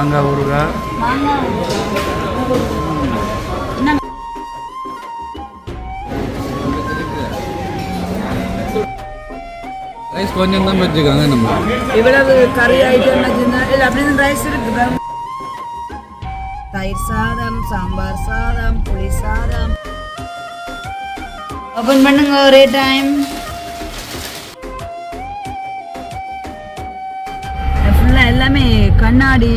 மாங்காய் ஊறுகாய் ரைஸ் கொஞ்சம் தான் வச்சுக்கோங்க நம்ம. இவ்வளவு கறி ஐட்டம் இல்லை அப்படின்னு ரைஸ் இருக்குது தயிர் சாதம் சாம்பார் சாதம் புளி சாதம். ஓப்பன் பண்ணுங்க ஒரே டைம் கண்ணாடி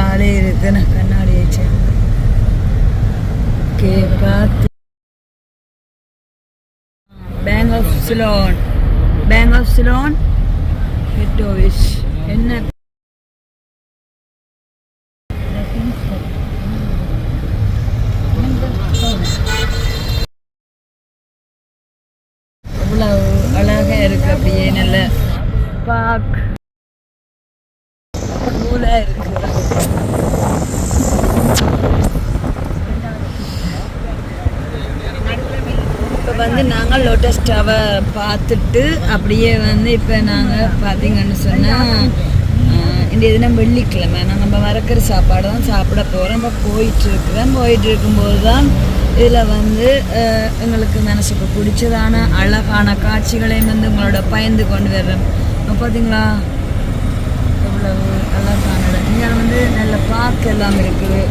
ஆளே இருக்குன்னு கண்ணாடி வச்சு ஓகே பார்த்து bank of Ceylon bank of Ceylon ஹெட்டோவிஷ் என்ன இவ்வளவு அழகா இருக்கு அப்படியே நல்ல பாக் கூலா இருக்கு இப்போ வந்து நாங்கள் லோட்டஸ் டவர் பார்த்துட்டு அப்படியே வந்து இப்போ நாங்கள் பார்த்தீங்கன்னு சொன்னால் இந்த இதுனா வெள்ளிக்கிழமை. நாங்கள் நம்ம மறக்கிற சாப்பாடு தான் சாப்பிட போகிறோம் இப்போ போயிட்டுருக்குறேன் போயிட்டு இருக்கும்போது தான் இதில் வந்து எங்களுக்கு மனசுக்கு பிடிச்சதான அழகான காட்சிகளையும் வந்து உங்களோட பயந்து கொண்டு வர்றோம் பார்த்தீங்களா எவ்வளவு அழகான இடம் இங்கே வந்து நல்ல பார்க் எல்லாம் இருக்குது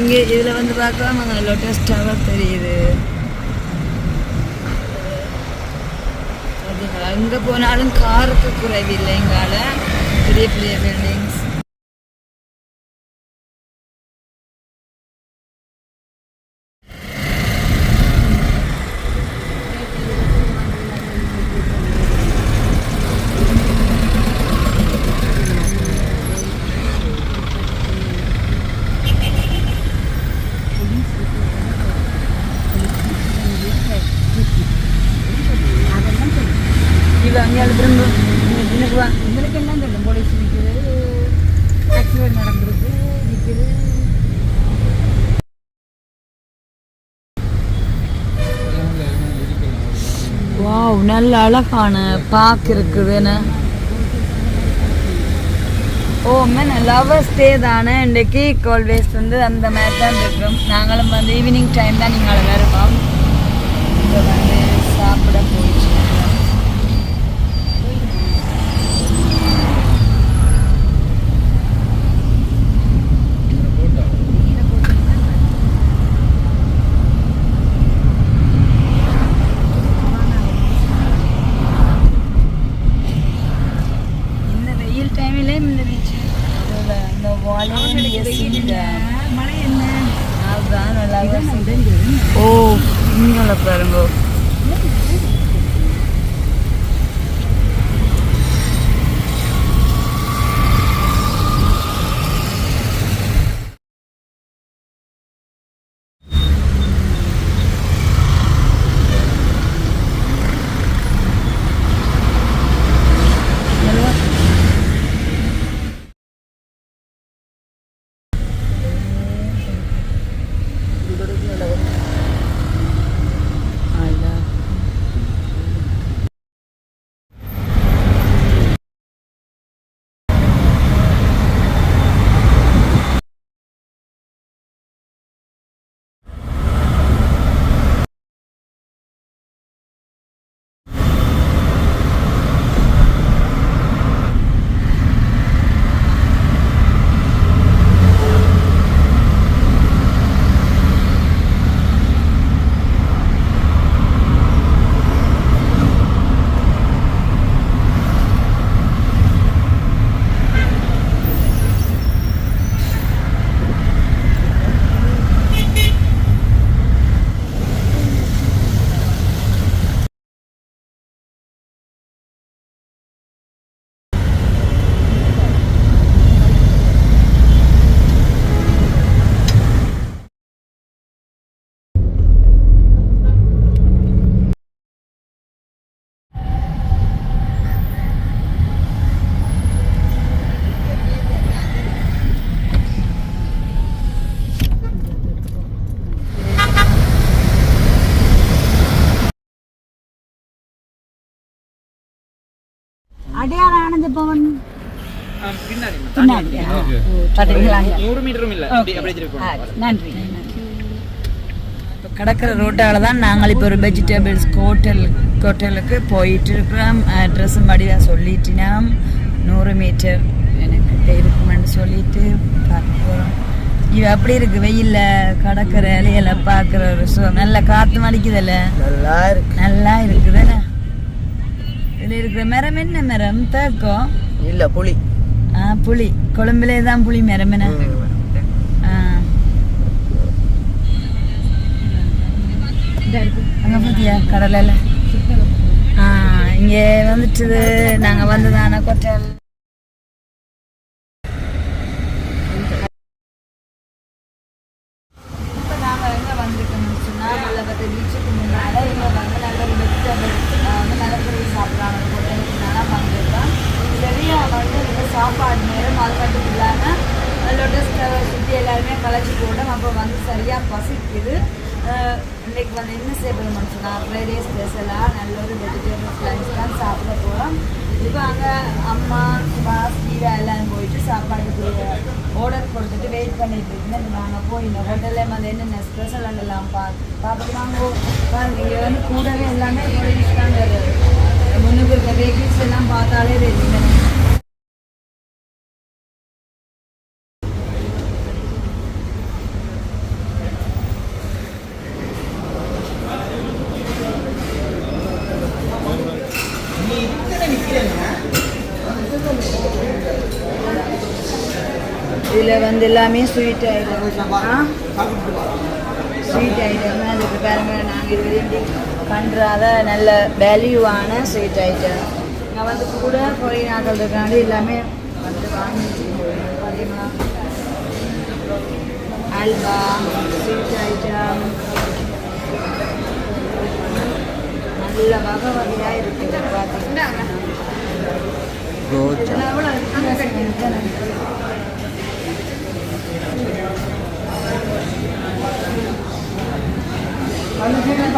இங்கே இதில் வந்து பார்க்கலாம் நாங்கள் லோட்டஸ் டவர் தெரியுது பார்த்தீங்களா எங்கே போனாலும் காருக்கு குறைவில்லைங்கால பெரிய பெரிய பில்டிங்ஸ் இது அங்கே திரும்ப எனக்கு வா உங்களுக்கு என்ன ஆக்சிடென்ட் நடந்திருக்கு வாவ் நல்ல அழகான பார்க் இருக்குதுன்னு. ஓ மேன் லவர்ஸ் டே தானே. இன்றைக்கு கோல்வேஸ் வந்து அந்த மாதிரி தான் இருக்கும் நாங்களும் வந்து ஈவினிங் டைம் தான் நீங்கள் வருவோம் ஆ, பின்னாடி நூறு மீட்டரும் இல்ல. நன்றி கிடக்கிற ரோட்டால தான் நாங்கள் இப்போ ஒரு வெஜிடபிள்ஸ் ஹோட்டல் ஹோட்டலுக்கு போயிட்டு இருக்கிறோம் அட்ரஸ் படிவாக சொல்லிட்டினா நூறு மீட்டர் எனக்கு இருக்குமென்னு சொல்லிட்டு பார்க்க போகிறோம் இது அப்படி இருக்கு வெயிலில் கடற்கரை இலையில பார்க்குற ஒரு சுகம் நல்ல காற்று மடிக்குதில்ல? நல்லா இருக்கு. நல்லா இருக்குதுல்ல? இதில் இருக்கிற மரம் என்ன மரம்? தேக்கம் இல்ல புளி. ஆ புளி. கொழும்புலே தான் புளி மரம் என்ன? அங்கே பார்த்தியா கடலில். ஆ இங்கே வந்துட்டு நாங்கள் வந்ததான கொட்டல். இப்போ நாங்கள் எங்கே வந்திருக்கோம்னு சொன்னால் மல்லபத்தை பீச்சுக்கு முன்னால் இங்கே வந்து நல்ல ஒரு வெஜிடபிள்ஸ் வந்து மலப்பொருள் சாப்பிட்றாங்க. ஹோட்டலுக்கு நான் வந்திருக்கோம் சரியாக வந்து இந்த சாப்பாடு நேரம் அது மட்டும் இல்லாமல் லொட்டஸ் டவர் சுற்றி எல்லாருமே கலைச்சி போட்டோம் அப்போ வந்து சரியாக பசிக்குது. அஹ் வந்து என்ன செய்ய போகிறோம்னு சொன்னால் ஃப்ரைடே ஸ்பெஷலாக நல்ல ஒரு வெஜிடபிள்ஸ் லஞ்ச் தான் சாப்பிட போகிறோம் இப்போ அங்கே அம்மா பாஸ் கீரா எல்லாம் போயிட்டு சாப்பாடு ஆர்டர் கொடுத்துட்டு வெயிட் பண்ணிட்டு இருக்கேன் நாங்கள் போய் இந்த ஹோட்டலில் வந்து என்னென்ன ஸ்பெஷல் எல்லாம் பார்த்து பார்த்துட்டு வாங்க. பாருங்க இங்கே வந்து கூடவே எல்லாமே முன்னுக்கு இருக்க வெஹிக்கிள்ஸ் எல்லாம் பார்த்தாலே தெரியும் இதில் வந்து எல்லாமே ஸ்வீட் ஐட்டம் ஸ்வீட் ஐட்டம் அதுக்கு பாருங்க. நாங்கள் இது வரையும் பண்ணுறாத நல்ல வேல்யூவான ஸ்வீட் ஐட்டம் இங்கே வந்து கூட கொரினாக்கள் இருக்காண்டு எல்லாமே வந்து வாங்கி. பார்த்தீங்களா அல்வா ஸ்வீட் ஐட்டம் நல்ல வகை வகையாக இருக்குது பார்த்தீங்கன்னா இதெல்லாம்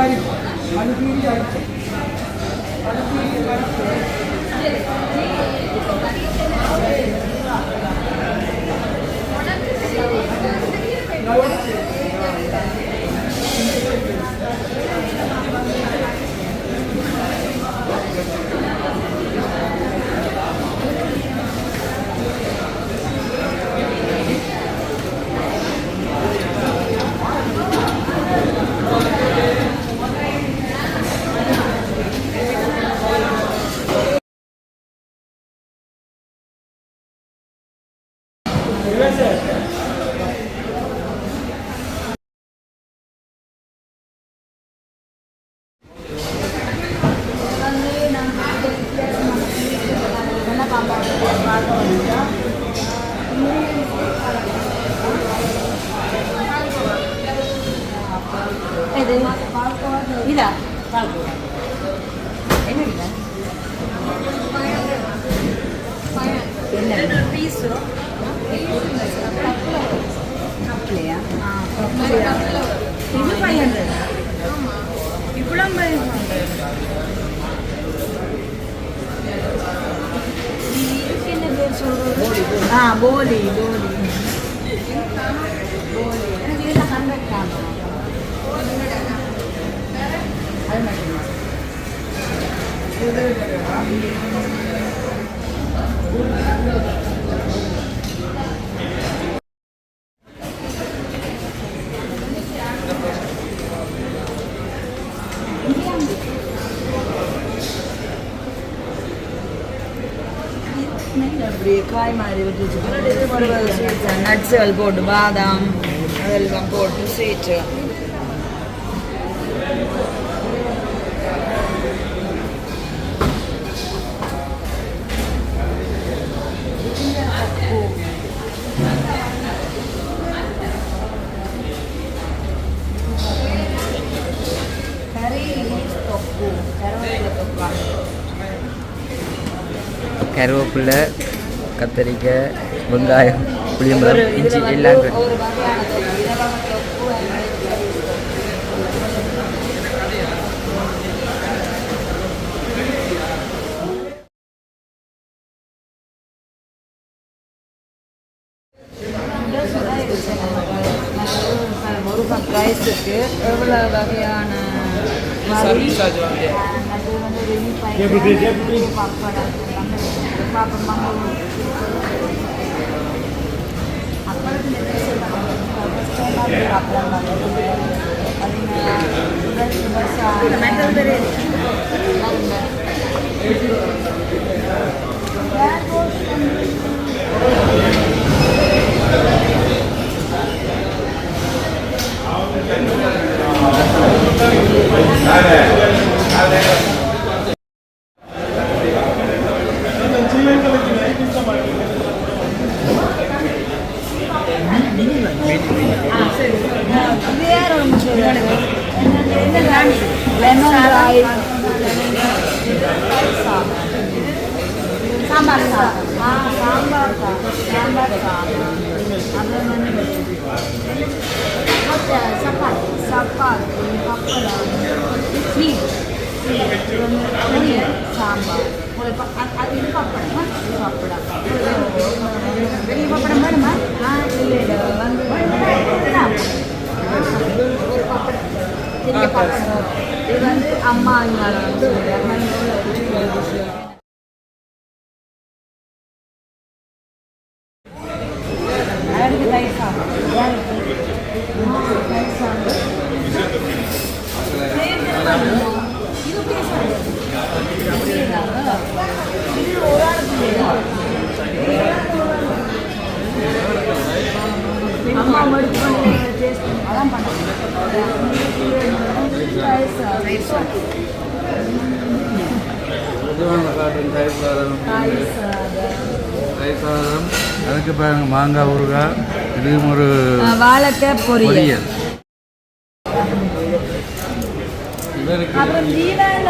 எவ்வளோ வித்தியாசம் இருக்குன்னு வந்து நாங்கள் என்ன பார்ப்போம் பார்க்க வந்தோம் இது இதா என்ன இதா என்ன பீஸு கப்லையா ஆ கப்லையா இது ஃபைவ் ஹண்ட்ரட் இவ்வளோ ஃபைவ் ஹண்ட்ரட் என்ன பேர் சொல்றது ஆ போலி போலி போலி எனக்கு இதில் ஹண்ட்ரட் காணும் அது மட்டும் அப்படியே காய் மாதிரி விட்டு நட்ஸுகள் போட்டு பாதாம் அதெல்லாம் போட்டு ஸ்வீட்டு கருவேப்பிலை கத்தரிக்காய் வெங்காயம் புளியம்பழம் இஞ்சி இதுல எல்லாம். ಮೆಟಲ್ ಬೇರೆ ಇದೆ இது வந்து அம்மா அவங்கள மருத்துவம் அதான் பண்ணுறேன் காட்டும் தயிர் சாதம் தயிர் சாதம் அதுக்கு பாருங்க மாங்காய் ஊறுகாய் இதுவும் ஒரு வாழைக்காய் பொரியல் அப்புறம் தீபாவளி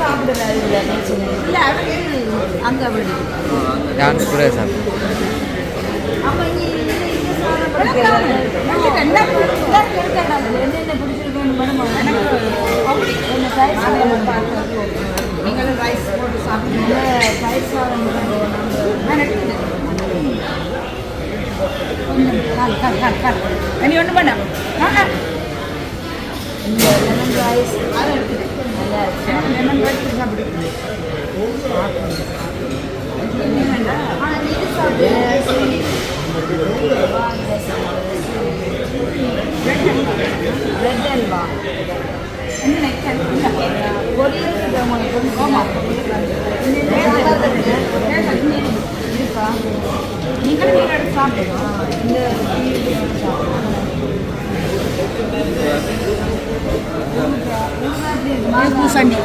சாப்பிடுறாரு இல்லை அவர் அங்கே விடு யார் கூட சாப்பிடுறேன் அப்போ என்னென்ன பிடிச்சிருக்கேன்னு நீங்களும் ரைஸ் போட்டு சாப்பிடுங்க ரைஸ் சாதம் நான் ஒன்று பண்ண பிரெட் அல்வா இருக்கா நீங்களும் சாப்பிடுவோம் இந்த bagusan di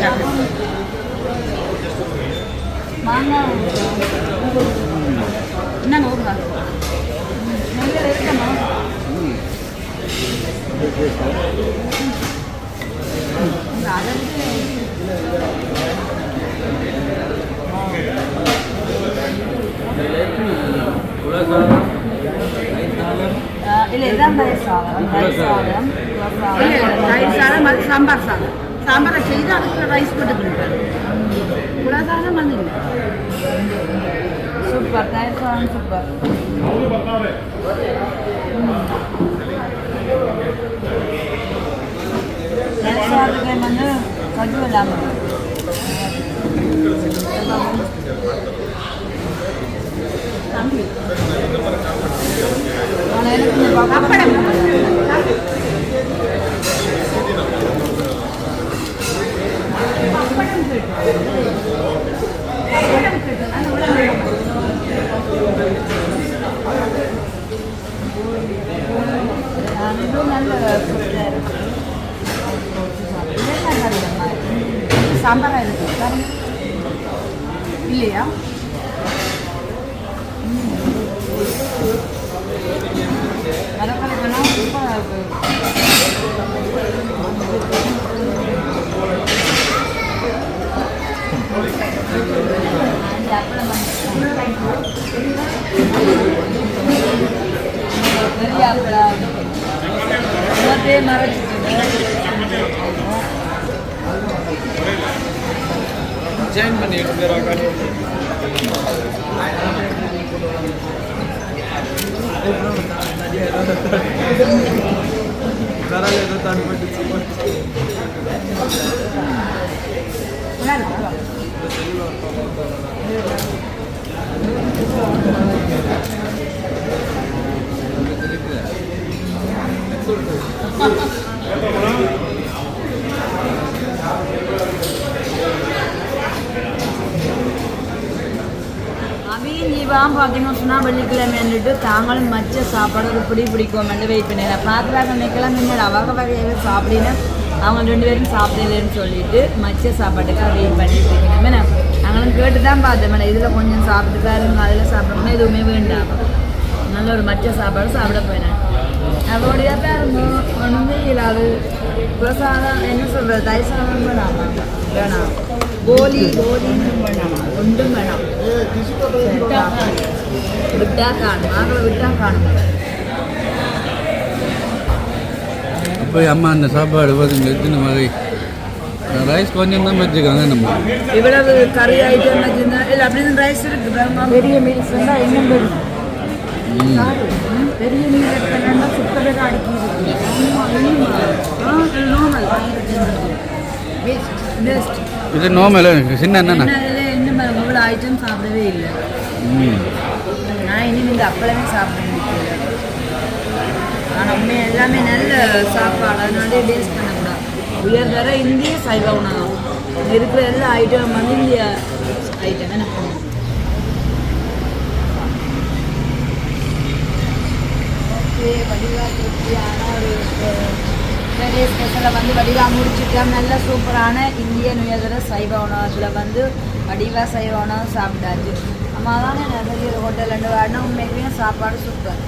ஜாயின் பண்ணி எடுத்துறாங்க கரால் ஏதோ தாண்டி அவையும் ஜீவாவும் பார்த்தீங்கன்னு சொன்னால் வெள்ளிக்கிழமைன்னுட்டு தாங்களும் மச்ச சாப்பாடு ஒரு பிடி பிடிக்குவோம்னு வெயிட் பண்ணேன் பார்க்குறாங்க நினைக்கலாம் முன்னாடி வகை வகையாக சாப்பிடினா அவங்க ரெண்டு பேரும் சாப்பிடலன்னு சொல்லிட்டு மச்ச சாப்பாட்டுக்காக வெயிட் பண்ணிட்டு இருக்கேன் என்ன? நாங்களும் கேட்டு தான் பார்த்தேன். மேடம் இதில் கொஞ்சம் சாப்பிட்டு பாருங்க. அதில் சாப்பிடணும்னா எதுவுமே வேண்டாம். நல்ல ஒரு மச்ச சாப்பாடு சாப்பிட போயினேன் அவருடைய பாருங்க. ஒன்றுமே இல்லாது பிரசாதம் என்ன சொல்கிறது தயசாதம் சாதம் வேணாமா வேணாம். கோலி கோலின்னு வேணாமா. ஒன்றும் வேணாம். விட்டா காணும். ஆகலை விட்டா காணும். அப்போ அம்மா அந்த சாப்பாடு பார்த்துங்க எத்தனை வகை? ரைஸ் கொஞ்சம் தான் வச்சுருக்காங்க நம்ம. இவ்வளவு கறி ஐட்டம் இல்லை அப்படின்னு ரைஸ் இருக்கு பாருங்க பெரிய மீல்ஸ் இருந்தால் இன்னும் பெரிய மீல் எடுத்தா சுத்த பேர் அடிக்கிறது நார்மல் பெஸ்ட் இது நோமல் சின்ன என்னண்ணா? என்ன இன்னும் இவ்வளோ ஐட்டம் சாப்பிடவே இல்லை. நான் இனி இந்த அப்பளமே சாப்பிட முடியல ஆனால் உண்மை எல்லாமே நல்ல சாப்பாடு அதனாலே டேஸ்ட் பண்ணக்கூடாது. உயர்தர இந்திய சைவ உணவு. இருக்கிற எல்லா ஐட்டம் வந்து இந்திய ஐட்டம் என்ன ஓகே வடிவா திருப்தியான ஒரு நிறைய ஸ்பெஷலை வந்து வடிவா முடிச்சுட்டோம் நல்ல சூப்பரான இந்தியன் உயர்தர சைவ உணவத்தில் வந்து வடிவா சைவ உணவு சாப்பிட்டாச்சு. அம்மா தானே நிறைய ஹோட்டல் ரெண்டு வாடினா உண்மைக்குமே சாப்பாடு சூப்பர்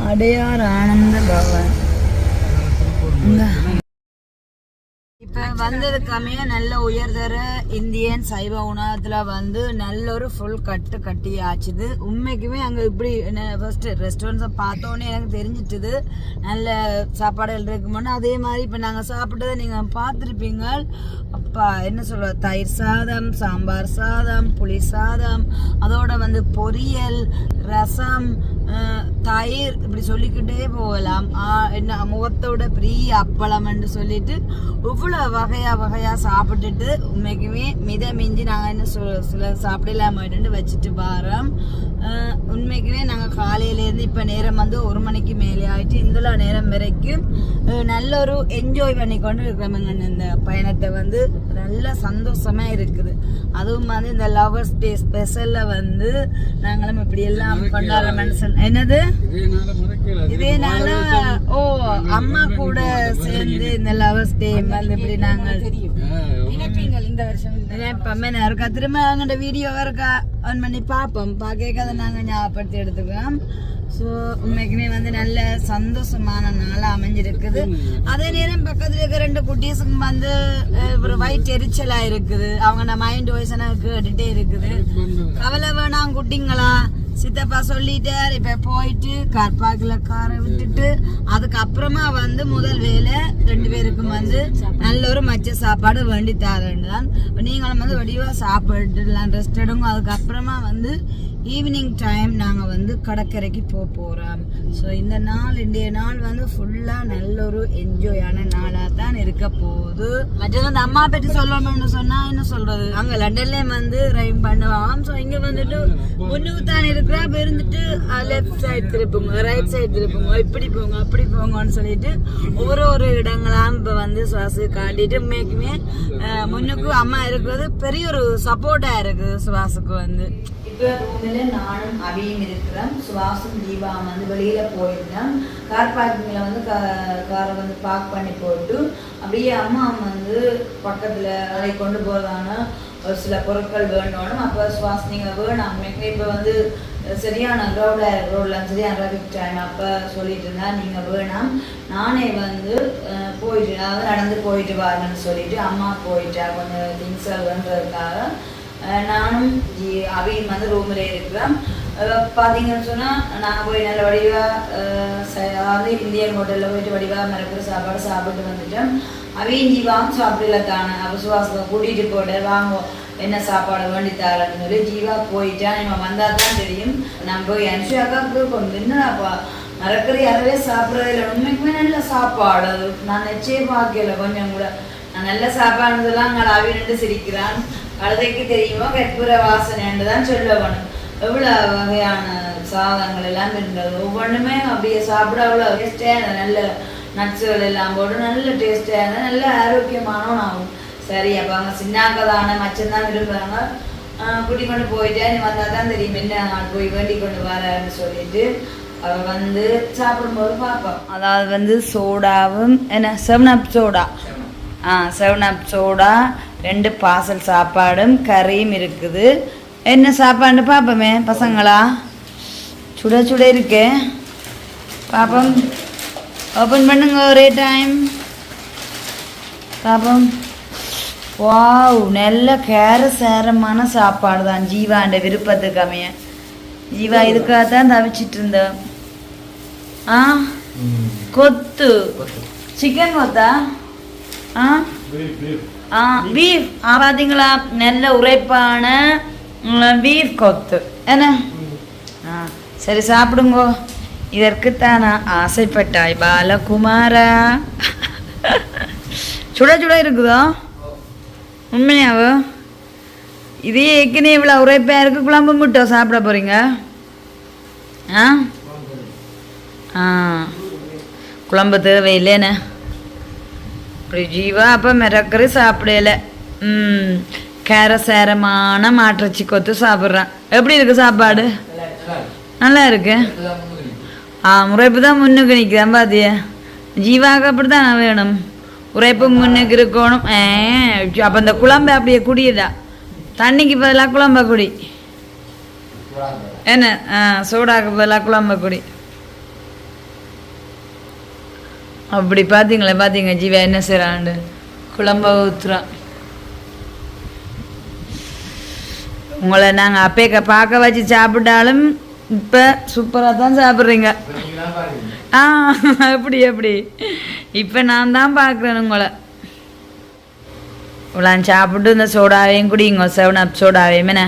அடையார் ஆனந்த பவன். வந்ததுக்காமே நல்ல உயர்தர இந்தியன் சைவ உணவத்தில் வந்து நல்ல ஒரு ஃபுல் கட்டு கட்டி ஆச்சுது உண்மைக்குமே அங்கே இப்படி ஃபஸ்ட்டு ரெஸ்டாரண்ட்ஸை பார்த்தோன்னே எனக்கு தெரிஞ்சிட்டுது. நல்ல சாப்பாடுகள் இருக்குமோன்னு. அதே மாதிரி இப்போ நாங்கள் சாப்பிட்டதை நீங்கள் பார்த்துருப்பீங்க. அப்பா என்ன சொல்ல தயிர் சாதம் சாம்பார் சாதம் புளி சாதம் அதோட வந்து பொரியல் ரசம் தயிர் இப்படி சொல்லிக்கிட்டே போகலாம். என்ன முகத்தோட பிரிய அப்பளம் என்று சொல்லிட்டு இவ்வளோ வகையா வகையா சாப்பிட்டுட்டு உண்மைக்குமே மித மிஞ்சி நாங்கள் என்ன சொல் சில சாப்பிடலாமட்டு வச்சுட்டு வரோம். உண்மைக்குமே நாங்கள் காலையிலேருந்து இப்போ நேரம் வந்து ஒரு மணிக்கு மேலே ஆயிட்டு இந்த நேரம் வரைக்கும் நல்ல ஒரு என்ஜாய் பண்ணி கொண்டு இருக்கிறோமுங்க இந்த பயணத்தை வந்து. நல்ல சந்தோஷமா இருக்குது. அதுவும் வந்து இந்த லவர்ஸ் டே ஸ்பெஷல்ல வந்து நாங்களும் இப்படி எல்லாம் கொண்டாடுறோம்னு சொன்ன என்னது? இதேனால ஓ அம்மா கூட சேர்ந்து இந்த லவர்ஸ் டே வந்து இப்படி நாங்கள் நினைப்பீங்கள் இந்த வருஷம். நினைப்போம் இருக்கா? திரும்ப அவங்கள்ட்ட வீடியோ இருக்கா? ஆன் பண்ணி பார்ப்போம். பார்க்க அதை நாங்கள் ஞாபகப்படுத்தி எடுத்துக்கிறோம் ஸோ உண்மைக்குமே வந்து நல்ல சந்தோஷமான நாளாக அமைஞ்சிருக்குது. அதே நேரம் பக்கத்தில் இருக்க ரெண்டு குட்டீஸுக்கும் வந்து ஒரு வயிற்று எரிச்சலாக இருக்குது. அவங்க மைண்ட் வாய்ஸ் எனக்கு கேட்டுட்டே இருக்குது. கவலை வேணாம் குட்டிங்களா? சித்தப்பா சொல்லிட்டார் இப்ப போயிட்டு கார் பார்க்கல காரை விட்டுட்டு அதுக்கப்புறமா வந்து முதல் வேலை ரெண்டு பேருக்கும் வந்து நல்ல ஒரு மச்ச சாப்பாடு வேண்டி தரேன் தான் நீங்களும் வந்து வடிவா சாப்பிட்டுலாம் ரெஸ்ட் எடுங்க. அதுக்கப்புறமா வந்து ஈவினிங் டைம் நாங்கள் வந்து கடற்கரைக்கு போக போகிறோம் ஸோ இந்த நாள் இன்றைய நாள் வந்து ஃபுல்லாக நல்ல ஒரு என்ஜாயான நாளாக தான் இருக்க போகுது. மற்றது அந்த அம்மா பற்றி சொல்லணும்னு சொன்னால் என்ன சொல்கிறது அங்கே லண்டன்லேயே வந்து ரைம் பண்ணுவாங்க. ஸோ இங்கே வந்துட்டு முன்னுக்கு தான் இருக்கிறா இருந்துட்டு லெஃப்ட் சைடு திருப்புங்க ரைட் சைடு திருப்புங்க இப்படி போங்க அப்படி போங்கன்னு சொல்லிட்டு ஒவ்வொரு ஒரு இடங்களாம் இப்போ வந்து சுவாசு காட்டிட்டு உண்மைக்குமே முன்னுக்கு அம்மா இருக்கிறது பெரிய ஒரு சப்போர்ட்டாக இருக்குது சுவாசுக்கு வந்து. இப்போ ரூமில் நானும் அபியும் இருக்கிறோம். சுவாசும் தீபா வந்து வெளியில் போயிருந்தோம். கார் பார்க்கிங்கில் வந்து காரை வந்து பார்க் பண்ணி போட்டு அப்படியே அம்மா வந்து பக்கத்தில் அதை கொண்டு போகிறதான ஒரு சில பொருட்கள் வேணும் அப்போ சுவாஸ் நீங்கள் வேணாம். எனக்கு இப்போ வந்து சரியான ரோட ரோடில் சரியான டிராஃபிக் டைம் அப்போ சொல்லிட்டு இருந்தா நீங்கள் வேணாம். நானே வந்து போயிட்டு அதாவது நடந்து போயிட்டு வாருன்னு சொல்லிட்டு அம்மா போயிட்டா கொஞ்சம் திங்ஸ் வேண்டதுக்காக நானும் ஜி- அபியும் வந்து ரூமில் இருக்கிறோம். பார்த்தீங்கன்னு சொன்னால் நாங்கள் போய் நல்ல வடிவாக அதாவது இந்தியன் ஹோட்டலில் போயிட்டு வடிவாக மறக்கிற சாப்பாடு சாப்பிட்டு வந்துட்டோம். அவையும் ஜீவாவும் சாப்பிடல தானே. அவ சுவாசத்தை கூட்டிகிட்டு போட வாங்குவோம் என்ன சாப்பாடு வேண்டி தாரன்னு சொல்லி ஜீவா போயிட்டா இவன் வந்தால் தான் தெரியும். நம்ம போய் அனுஷு அக்காவுக்கு கொண்டு என்னப்பா மரக்கறி அறவே சாப்பிட்றதில்ல உண்மைக்குமே நல்ல சாப்பாடு. அது நான் நிச்சயம் பார்க்கல. கொஞ்சம் கூட. நான் நல்ல சாப்பாடுலாம் அங்கே அவி சிரிக்கிறான். கழுதைக்கு தெரியுமோ? கற்பூர வாசனைன்னு தான் சொல்ல வேணும் எவ்வளோ வகையான சாதங்கள் எல்லாம் இருந்தது. ஒவ்வொன்றுமே அப்படியே சாப்பிட அவ்வளோ டேஸ்டாக நல்ல நட்ஸுகள் எல்லாம் போட்டு நல்ல இருந்தது. நல்ல ஆரோக்கியமான ஆகும். சரி அப்போ அவங்க சின்னாக்கதான மச்சம் தான் விரும்புகிறாங்க கூட்டி கொண்டு போயிட்டே நீ வந்தால் தான் தெரியும். என்ன நான் போய் வேண்டி கொண்டு வரேன்னு சொல்லிட்டு அவ வந்து சாப்பிடும்போது பார்ப்போம் அதாவது வந்து சோடாவும் என்ன செவன் அப் சோடா ஆ செவன் அப் சோடா ரெண்டு பார்சல் சாப்பாடும் கறியும் இருக்குது. என்ன சாப்பாடுன்னு பார்ப்போமே பசங்களா? சுட சுட இருக்கே. பாப்போம். ஓப்பன் பண்ணுங்க ஒரே டைம் பாப்போம். வாவ் நல்ல கேர சேரமான சாப்பாடு தான் ஜீவாண்ட விருப்பத்துக்கு அமைய. ஜீவா இதுக்காக தான் தவிச்சிட்டு இருந்தேன் ஆ? கொத்து. சிக்கன் கொத்தா? ஆ? ஆ பீஃப் ஆ பார்த்தீங்களா நல்ல உரைப்பான பீஃப் கொத்து. என்ன? ஆ சரி சாப்பிடுங்கோ. இதற்குத்தான் நான் ஆசைப்பட்டாய் பாலகுமாரா. சுட சுட இருக்குதோ? உண்மையாவோ? இதே ஏற்கனவே இவ்வளோ உரைப்பா இருக்கு குழம்பு முட்டோ சாப்பிட போறீங்க? ஆ? ஆ. குழம்பு தேவையில்லைண்ணே அப்படி ஜீவா அப்போ மிரக்கறி சாப்பிடல. ம் கேரசாரமான மாட்டிறச்சி கொத்து சாப்பிட்றான். எப்படி இருக்கு சாப்பாடு? நல்லா இருக்கு. ஆ உரைப்பு தான் முன்னுக்கு நிற்கிறேன் பாத்தியா? ஜீவாக அப்படி தான் வேணும்? உரைப்பு முன்னுக்கு இருக்கணும். ஏ அப்போ இந்த குழம்பு அப்படியே குடியுதா? தண்ணிக்கு பதிலாக குழம்ப குடி என்ன? ஆ சூடாக்கு பதிலாக குழம்ப குடி அப்படி பார்த்தீங்களே பார்த்தீங்க ஜீவா என்ன செய்கிறாண்டு குழம்ப ஊற்றுறான் உங்களை நாங்கள் அப்பே க- பார்க்க வச்சு சாப்பிட்டாலும் இப்போ சூப்பராக தான் சாப்பிட்றீங்க. ஆ அப்படி அப்படி. இப்போ நான் தான் பார்க்குறேன் உங்களை. இவ்வளோ சாப்பிட்டு இந்த சோடாவையும் குடிங்க செவன் அப் சோடாவையும் என்ன?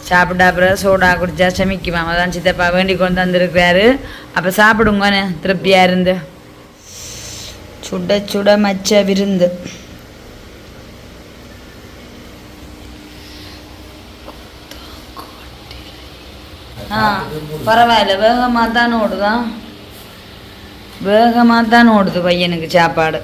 சாப்பிட்டா அப்புறம் சோடா குடித்தா சமைக்குமா? அதான் சித்தப்பா வேண்டி கொண்டு வந்திருக்கிறாரு. அப்போ சாப்பிடுங்கண்ணே திருப்தியாக இருந்து. சுட சுட மச்ச விருந்து ஆ பரவாயில்ல வேகமாக தான் ஓடுதான். வேகமாக தான் ஓடுது பையனுக்கு சாப்பாடு.